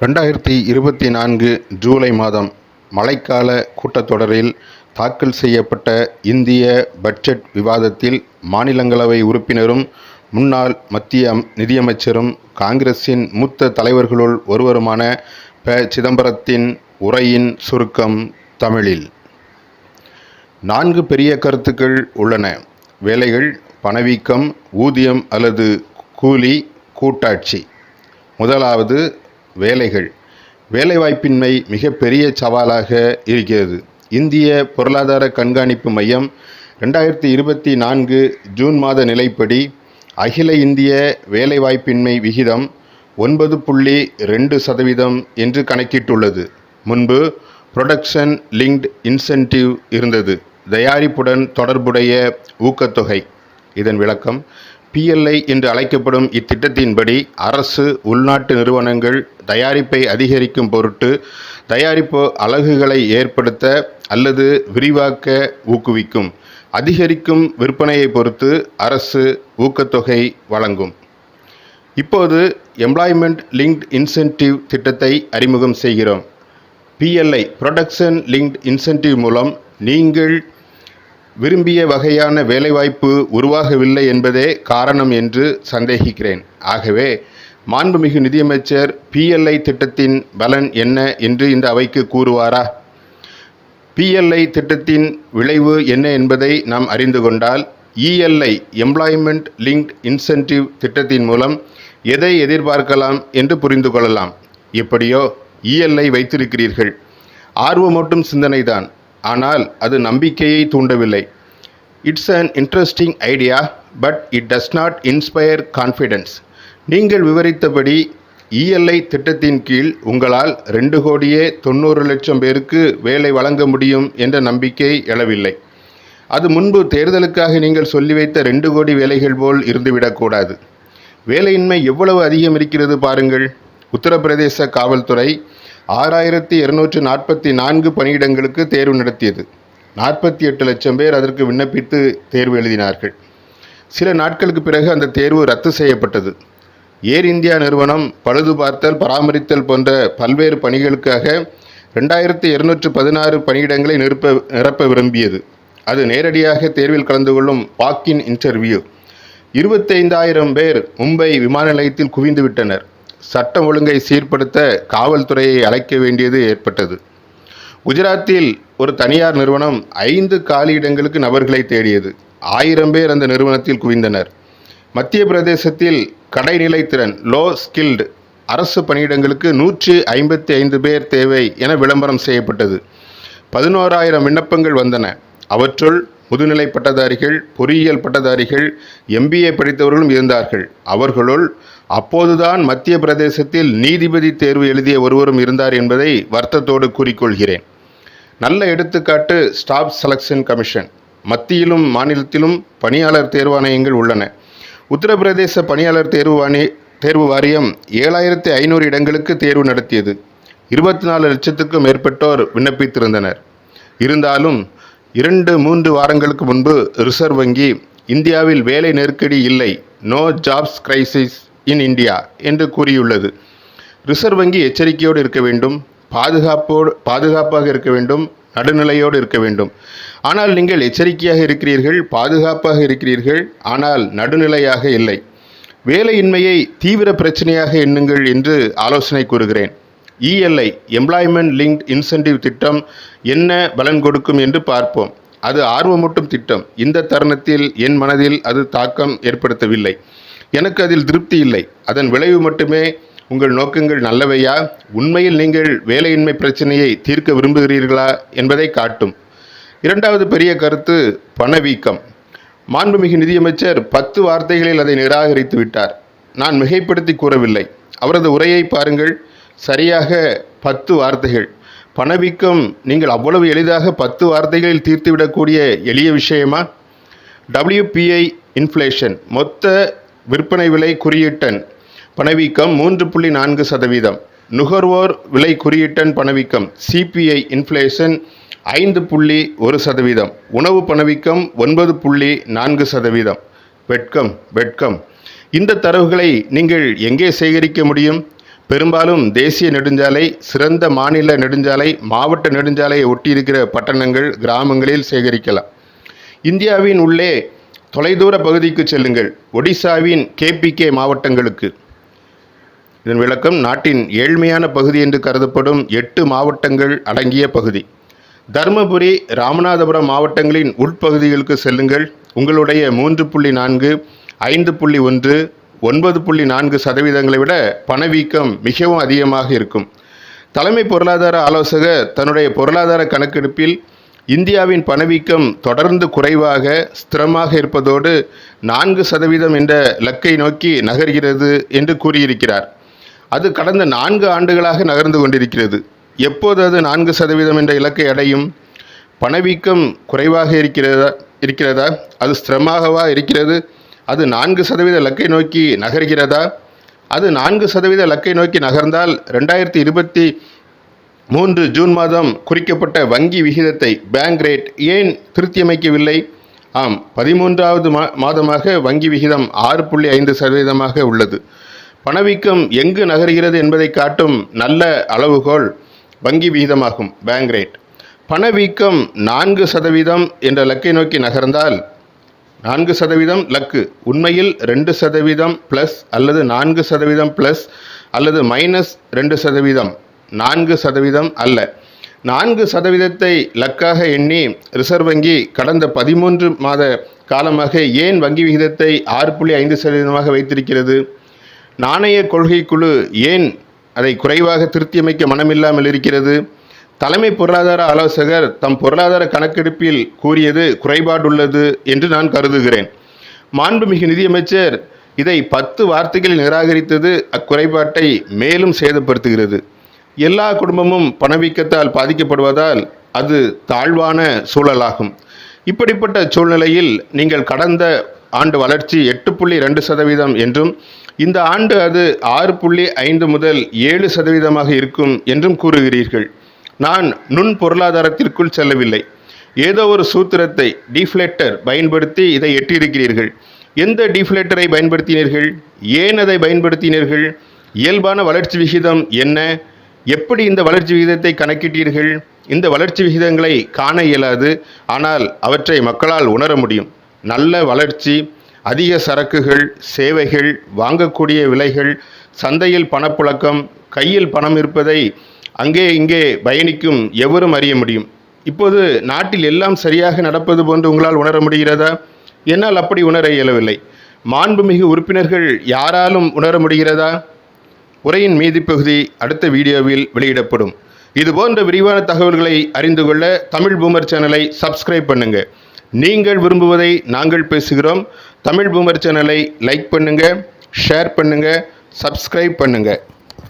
ரெண்டாயிரத்தி இருபத்தி நான்கு ஜூலை மாதம் மழைக்கால கூட்டத்தொடரில் தாக்கல் செய்யப்பட்ட இந்திய பட்ஜெட் விவாதத்தில் மாநிலங்களவை உறுப்பினரும் முன்னாள் மத்திய நிதியமைச்சரும் காங்கிரசின் மூத்த தலைவர்களுள் ஒருவருமான ப. சிதம்பரத்தின் உரையின் சுருக்கம் தமிழில். நான்கு பெரிய கருத்துக்கள் உள்ளன. வேலைகள் பணவீக்கம் ஊதியம் அல்லது கூலி கூட்டாட்சி. முதலாவது வேலைகள். வேலைவாய்ப்பின்மை மிகப்பெரிய சவாலாக இருக்கிறது. இந்திய பொருளாதார கண்காணிப்பு மையம் ரெண்டாயிரத்தி இருபத்தி நான்கு ஜூன் மாத நிலைப்படி அகில இந்திய வேலைவாய்ப்பின்மை விகிதம் ஒன்பது புள்ளி ரெண்டு சதவீதம் என்று கணக்கிட்டுள்ளது. முன்பு புரொடக்ஷன் லிங்க்டு இன்சென்டிவ் இருந்தது. தயாரிப்புடன் தொடர்புடைய ஊக்கத்தொகை. இதன் விளக்கம் பிஎல்ஐ என்று அழைக்கப்படும் இத்திட்டத்தின்படி அரசு உள்நாட்டு நிறுவனங்கள் தயாரிப்பை அதிகரிக்கும் பொருட்டு தயாரிப்பு அலகுகளை ஏற்படுத்த அல்லது விரிவாக்க ஊக்குவிக்கும். அதிகரிக்கும் விற்பனையை பொறுத்து அரசு ஊக்கத்தொகை வழங்கும். இப்போது எம்ப்ளாய்மெண்ட் லிங்க்ட் இன்சென்டிவ் திட்டத்தை அறிமுகம் செய்கிறோம். பிஎல்ஐ ப்ரொடக்ஷன் லிங்க்ட் இன்சென்டிவ் மூலம் நீங்கள் விரும்பிய வகையான வேலைவாய்ப்பு உருவாகவில்லை என்பதே காரணம் என்று சந்தேகிக்கிறேன். ஆகவே மாண்புமிகு நிதியமைச்சர் பிஎல்ஐ திட்டத்தின் பலன் என்ன என்று இந்த அவைக்கு கூறுவாரா? பிஎல்ஐ திட்டத்தின் விளைவு என்ன என்பதை நாம் அறிந்து கொண்டால் இஎல்ஐ எம்ப்ளாய்மெண்ட் லிங்க்ட் இன்சென்டிவ் திட்டத்தின் மூலம் எதை எதிர்பார்க்கலாம் என்று புரிந்து கொள்ளலாம். எப்படியோ இஎல்ஐ வைத்திருக்கிறீர்கள். ஆர்வமூட்டும் சிந்தனைதான். ஆனால் அது நம்பிக்கையை தூண்டவில்லை. It's an interesting idea but it does not inspire confidence நீங்கள் விவரித்தபடி இஎல்ஐ திட்டத்தின் கீழ் உங்களால் ரெண்டு கோடியே தொண்ணூறு லட்சம் பேருக்கு வேலை வழங்க முடியும் என்ற நம்பிக்கை எழவில்லை. அது முன்பு தேர்தலுக்காக நீங்கள் சொல்லி வைத்த ரெண்டு கோடி வேலைகள் போல் இருந்துவிடக்கூடாது வேலையின்மை எவ்வளவு அதிகம் இருக்கிறது பாருங்கள். உத்தரப்பிரதேச காவல்துறை ஆறாயிரத்தி இருநூற்று நாற்பத்தி நான்கு பணியிடங்களுக்கு தேர்வு நடத்தியது. நாற்பத்தி எட்டு லட்சம் பேர் அதற்கு விண்ணப்பித்து தேர்வு எழுதினார்கள். சில நாட்களுக்கு பிறகு அந்த தேர்வு ரத்து செய்யப்பட்டது. ஏர் இந்தியா நிறுவனம் பழுது பார்த்தல் பராமரித்தல் போன்ற பல்வேறு பணிகளுக்காக ரெண்டாயிரத்தி இருநூற்று பதினாறு பணியிடங்களை நிரப்ப நிரப்ப விரும்பியது. அது நேரடியாக தேர்வில் கலந்து கொள்ளும் வாக்கின் இன்டர்வியூ இருபத்தைந்தாயிரம் பேர் மும்பை விமான நிலையத்தில் குவிந்து விட்டனர். சட்டம் ஒழுங்கை சீர்படுத்த காவல்துறையை அழைக்க வேண்டியது ஏற்பட்டது. குஜராத்தில் ஒரு தனியார் நிறுவனம் ஐந்து காலியிடங்களுக்கு நபர்களை தேடியது. ஆயிரம் பேர் அந்த நிறுவனத்தில் குவிந்தனர். மத்திய பிரதேசத்தில் கடைநிலை திறன் லோ ஸ்கில்டு அரசு பணியிடங்களுக்கு நூற்றி ஐம்பத்தி ஐந்து பேர் தேவை என விளம்பரம் செய்யப்பட்டது. பதினோராயிரம் விண்ணப்பங்கள் வந்தன. அவற்றுள் முதுநிலை பட்டதாரிகள் பொறியியல் பட்டதாரிகள் எம்பிஏ படித்தவர்களும் இருந்தார்கள். அவர்களுள் அப்போதுதான் மத்திய பிரதேசத்தில் நீதிபதி தேர்வு எழுதிய ஒருவரும் இருந்தார் என்பதை வருத்தத்தோடு கூறிக்கொள்கிறேன். நல்ல எடுத்துக்காட்டு ஸ்டாஃப் செலெக்ஷன் கமிஷன். மத்தியிலும் மாநிலத்திலும் பணியாளர் தேர்வாணையங்கள் உள்ளன. உத்தரப்பிரதேச பணியாளர் தேர்வு வாணி தேர்வு வாரியம் ஏழாயிரத்தி ஐநூறு இடங்களுக்கு தேர்வு நடத்தியது. இருபத்தி நாலு லட்சத்துக்கும் மேற்பட்டோர் விண்ணப்பித்திருந்தனர். இருந்தாலும் இரண்டு மூன்று வாரங்களுக்கு முன்பு ரிசர்வ் வங்கி இந்தியாவில் வேலை நெருக்கடி இல்லை. No jobs crisis in India என்று கூறியுள்ளது. ரிசர்வ் வங்கி எச்சரிக்கையோடு இருக்க வேண்டும். பாதுகாப்போடு பாதுகாப்பாக இருக்க வேண்டும். நடுநிலையோடு இருக்க வேண்டும். ஆனால் நீங்கள் எச்சரிக்கையாக இருக்கிறீர்கள் பாதுகாப்பாக இருக்கிறீர்கள் ஆனால் நடுநிலையாக இல்லை. வேலையின்மையை தீவிர பிரச்சனையாக எண்ணுங்கள் என்று ஆலோசனை கூறுகிறேன். இஎல்ஐ எம்ப்ளாய்மெண்ட் லிங்க்ட் இன்சென்டிவ் திட்டம் என்ன பலன் கொடுக்கும் என்று பார்ப்போம். அது ஆர்வமூட்டும் திட்டம். இந்த தருணத்தில் என் மனதில் அது தாக்கம் ஏற்படுத்தவில்லை. எனக்கு அதில் திருப்தி இல்லை. அதன் விளைவு மட்டுமே உங்கள் நோக்கங்கள் நல்லவையா? உண்மையில் நீங்கள் வேலையின்மை பிரச்சனையை தீர்க்க விரும்புகிறீர்களா என்பதை காட்டும். இரண்டாவது பெரிய கருத்து பணவீக்கம். மாண்புமிகு நிதியமைச்சர் பத்து வார்த்தைகளில் அதை நிராகரித்து விட்டார். நான் மிகைப்படுத்தி கூறவில்லை. அவரது உரையை பாருங்கள். சரியாக பத்து வார்த்தைகள். பணவீக்கம் நீங்கள் அவ்வளவு எளிதாக பத்து வார்த்தைகளில் தீர்த்துவிடக்கூடிய எளிய விஷயமா? டபிள்யூபிஐ இன்ஃப்ளேஷன் மொத்த விற்பனை விலை குறியீட்டன் பணவீக்கம் மூன்று புள்ளி நான்கு சதவீதம். நுகர்வோர் விலை குறியீட்டன் பணவீக்கம் சிபிஐ இன்ஃப்ளேஷன் ஐந்து புள்ளி ஒரு சதவீதம். உணவு பணவீக்கம் ஒன்பது புள்ளி நான்கு சதவீதம். வெட்கம் வெட்கம். இந்த தரவுகளை நீங்கள் எங்கே சேகரிக்க முடியும்? பெரும்பாலும் தேசிய நெடுஞ்சாலை சிறந்த மாநில நெடுஞ்சாலை மாவட்ட நெடுஞ்சாலையை ஒட்டியிருக்கிற பட்டணங்கள் கிராமங்களில் சேகரிக்கலாம். இந்தியாவின் உள்ளே தொலைதூர பகுதிக்கு செல்லுங்கள். ஒடிசாவின் கேபிகே மாவட்டங்களுக்கு. இதன் விளக்கம் நாட்டின் ஏழ்மையான பகுதி என்று கருதப்படும் எட்டு மாவட்டங்கள் அடங்கிய பகுதி. தருமபுரி ராமநாதபுரம் மாவட்டங்களின் உட்பகுதிகளுக்கு செல்லுங்கள். உங்களுடைய மூன்று புள்ளி நான்கு ஐந்து புள்ளி ஒன்று ஒன்பது புள்ளி நான்கு சதவீதங்களை விட பணவீக்கம் மிகவும் அதிகமாக இருக்கும். தலைமை பொருளாதார ஆலோசகர் தன்னுடைய பொருளாதார கணக்கெடுப்பில் இந்தியாவின் பணவீக்கம் தொடர்ந்து குறைவாக ஸ்திரமாக இருப்பதோடு நான்கு சதவீதம் என்ற இலக்கை நோக்கி நகர்கிறது என்று கூறியிருக்கிறார். அது கடந்த நான்கு ஆண்டுகளாக நகர்ந்து கொண்டிருக்கிறது. எப்போது அது நான்கு சதவீதம் என்ற இலக்கை அடையும்? பணவீக்கம் குறைவாக இருக்கிறதா இருக்கிறதா? அது ஸ்திரமாகவா இருக்கிறது? அது நான்கு சதவீத இலக்கை நோக்கி நகர்கிறதா? அது நான்கு சதவீத இலக்கை நோக்கி நகர்ந்தால் ரெண்டாயிரத்தி இருபத்தி மூன்று ஜூன் மாதம் குறிக்கப்பட்ட வங்கி விகிதத்தை பேங்க் ரேட் ஏன் திருத்தியமைக்கவில்லை? ஆம் பதிமூன்றாவது மா மாதமாக வங்கி விகிதம் ஆறு புள்ளி ஐந்து சதவீதமாக உள்ளது. பணவீக்கம் எங்கு நகர்கிறது என்பதை காட்டும் நல்ல அளவுகோல் வங்கி விகிதமாகும் பேங்க் ரேட். பணவீக்கம் நான்கு சதவீதம் என்ற இலக்கை நோக்கி நகர்ந்தால் நான்கு சதவீதம் லக்கு. உண்மையில் ரெண்டு சதவீதம் ப்ளஸ் அல்லது நான்கு சதவீதம் ப்ளஸ் அல்லது மைனஸ் ரெண்டு சதவீதம். நான்கு சதவீதம் அல்ல. நான்கு சதவீதத்தை லக்காக எண்ணி ரிசர்வ் வங்கி கடந்த பதிமூன்று மாத காலமாக ஏன் வங்கி விகிதத்தை ஆறு புள்ளி ஐந்து சதவீதமாக வைத்திருக்கிறது? நாணய கொள்கை குழு ஏன் அதை குறைவாக திருத்தியமைக்க மனமில்லாமல் இருக்கிறது? தலைமை பொருளாதார ஆலோசகர் தம் பொருளாதார கணக்கெடுப்பில் கூறியது குறைபாடுள்ளது என்று நான் கருதுகிறேன். மாண்புமிகு நிதியமைச்சர் இதை பத்து வார்த்தைகளில் நிராகரித்தது அக்குறைபாட்டை மேலும் சேதப்படுத்துகிறது. எல்லா குடும்பமும் பணவீக்கத்தால் பாதிக்கப்படுவதால் அது தாழ்வான சூழலாகும். இப்படிப்பட்ட சூழ்நிலையில் நீங்கள் கடந்த ஆண்டு வளர்ச்சி எட்டு புள்ளி ரெண்டு சதவீதம் என்றும் இந்த ஆண்டு அது ஆறு புள்ளி ஐந்து முதல் ஏழு சதவீதமாக இருக்கும் என்றும் கூறுகிறீர்கள். நான் நுண் பொருளாதாரத்திற்குள் செல்லவில்லை. ஏதோ ஒரு சூத்திரத்தை டீஃப்ளேட்டர் பயன்படுத்தி இதை எட்டியிருக்கிறீர்கள். எந்த டீஃப்ளேட்டரை பயன்படுத்தினீர்கள்? ஏன் அதை பயன்படுத்தினீர்கள்? இயல்பான வளர்ச்சி விகிதம் என்ன? எப்படி இந்த வளர்ச்சி விகிதத்தை கணக்கிட்டீர்கள்? இந்த வளர்ச்சி விகிதங்களை காண இயலாது. ஆனால் அவற்றை மக்களால் உணர முடியும். நல்ல வளர்ச்சி அதிக சரக்குகள் சேவைகள் வாங்கக்கூடிய விலைகள் சந்தையில் பணப்புழக்கம் கையில் பணம் இருப்பதை அங்கே இங்கே பயணிக்கும் எவரும் அறிய முடியும். இப்போது நாட்டில் எல்லாம் சரியாக நடப்பது போன்று உங்களால் உணர முடிகிறதா? என்னால் அப்படி உணர இயலவில்லை. மாண்புமிகு உறுப்பினர்கள் யாராலும் உணர முடிகிறதா? உரையின் மீதி பகுதி அடுத்த வீடியோவில் வெளியிடப்படும். இது போன்ற விரிவான தகவல்களை அறிந்து கொள்ள தமிழ் பூமர் சேனலை சப்ஸ்கிரைப் பண்ணுங்க. நீங்கள் விரும்புவதை நாங்கள் பேசுகிறோம். தமிழ் பூமர் சேனலை லைக் பண்ணுங்க ஷேர் பண்ணுங்க சப்ஸ்கிரைப் பண்ணுங்கள்